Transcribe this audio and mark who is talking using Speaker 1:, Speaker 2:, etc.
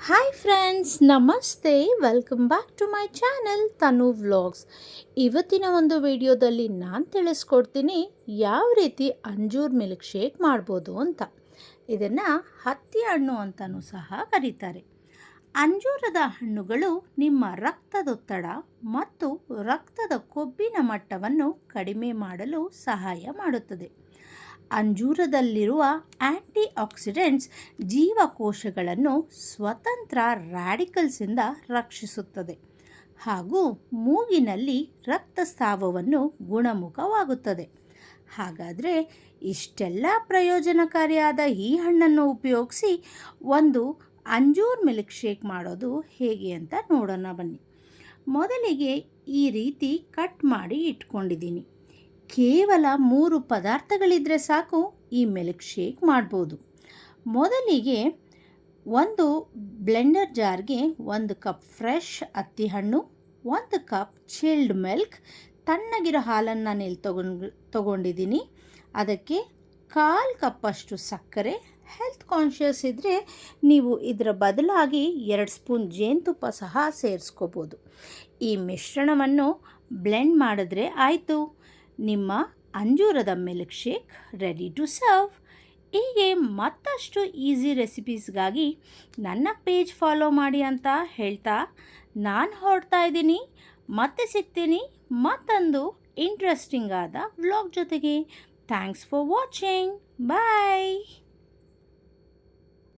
Speaker 1: Hi friends namaste welcome back to my channel Tanu vlogs ಇವತ್ತಿನ ಒಂದು ವಿಡಿಯೋದಲ್ಲಿ ನಾನು ತಿಳಿಸ್ಕೊಡ್ತೀನಿ ಯಾವ ರೀತಿ ಅಂಜೂರ್ ಮಿಲ್ಕ್ ಶೇಕ್ ಮಾಡ್ಬೋದು ಅಂತ. ಇದನ್ನು ಹತ್ತಿ ಹಣ್ಣು ಅಂತಲೂ ಸಹ ಕರೀತಾರೆ. ಅಂಜೂರದ ಹಣ್ಣುಗಳು ನಿಮ್ಮ ರಕ್ತದೊತ್ತಡ ಮತ್ತು ರಕ್ತದ ಕೊಬ್ಬಿನ ಮಟ್ಟವನ್ನು ಕಡಿಮೆ ಮಾಡಲು ಸಹಾಯ ಮಾಡುತ್ತದೆ. ಅಂಜೂರದಲ್ಲಿರುವ ಆ್ಯಂಟಿ ಆಕ್ಸಿಡೆಂಟ್ಸ್ ಜೀವಕೋಶಗಳನ್ನು ಸ್ವತಂತ್ರ ರ್ಯಾಡಿಕಲ್ಸಿಂದ ರಕ್ಷಿಸುತ್ತದೆ ಹಾಗೂ ಮೂಗಿನಲ್ಲಿ ರಕ್ತಸ್ರಾವವನ್ನು ಗುಣಮುಖವಾಗುತ್ತದೆ. ಹಾಗಾದರೆ ಇಷ್ಟೆಲ್ಲ ಪ್ರಯೋಜನಕಾರಿಯಾದ ಈ ಹಣ್ಣನ್ನು ಉಪಯೋಗಿಸಿ ಒಂದು ಅಂಜೂರ್ ಮಿಲ್ಕ್ ಶೇಕ್ ಮಾಡೋದು ಹೇಗೆ ಅಂತ ನೋಡೋಣ ಬನ್ನಿ. ಮೊದಲಿಗೆ ಈ ರೀತಿ ಕಟ್ ಮಾಡಿ ಇಟ್ಕೊಂಡಿದ್ದೀನಿ. ಕೇವಲ ಮೂರು ಪದಾರ್ಥಗಳಿದ್ದರೆ ಸಾಕು, ಈ ಮಿಲ್ಕ್ ಶೇಕ್ ಮಾಡ್ಬೋದು. ಮೊದಲಿಗೆ ಒಂದು ಬ್ಲೆಂಡರ್ ಜಾರ್ಗೆ ಒಂದು ಕಪ್ ಫ್ರೆಶ್ ಹತ್ತಿ ಹಣ್ಣು, ಒಂದು ಕಪ್ ಚಿಲ್ಡ್ ಮಿಲ್ಕ್, ತಣ್ಣಗಿರೋ ಹಾಲನ್ನು ನಾನು ಇಲ್ಲಿ ತಗೊಂಡು ತೊಗೊಂಡಿದ್ದೀನಿ ಅದಕ್ಕೆ ಕಾಲು ಕಪ್ಪಷ್ಟು ಸಕ್ಕರೆ, ಹೆಲ್ತ್ ಕಾನ್ಷಿಯಸ್ ಇದ್ದರೆ ನೀವು ಇದರ ಬದಲಾಗಿ ಎರಡು ಸ್ಪೂನ್ ಜೇನುತುಪ್ಪ ಸಹ ಸೇರಿಸ್ಕೋಬೋದು. ಈ ಮಿಶ್ರಣವನ್ನು ಬ್ಲೆಂಡ್ ಮಾಡಿದ್ರೆ ಆಯಿತು. ನಿಮ್ಮ ಅಂಜೂರದ milk shake ready to serve ಹೀಗೆ ಮತ್ತಷ್ಟು ಈಸಿ ರೆಸಿಪೀಸ್ಗಾಗಿ ನನ್ನ ಪೇಜ್ ಫಾಲೋ ಮಾಡಿ ಅಂತ ಹೇಳ್ತಾ ನಾನು ಹೊರಡ್ತಾ ಇದ್ದೀನಿ. ಮತ್ತೆ ಸಿಗ್ತೀನಿ ಮತ್ತೊಂದು ಇಂಟ್ರೆಸ್ಟಿಂಗ್ ಆದ ವ್ಲಾಗ್ ಜೊತೆಗೆ. Thanks for watching bye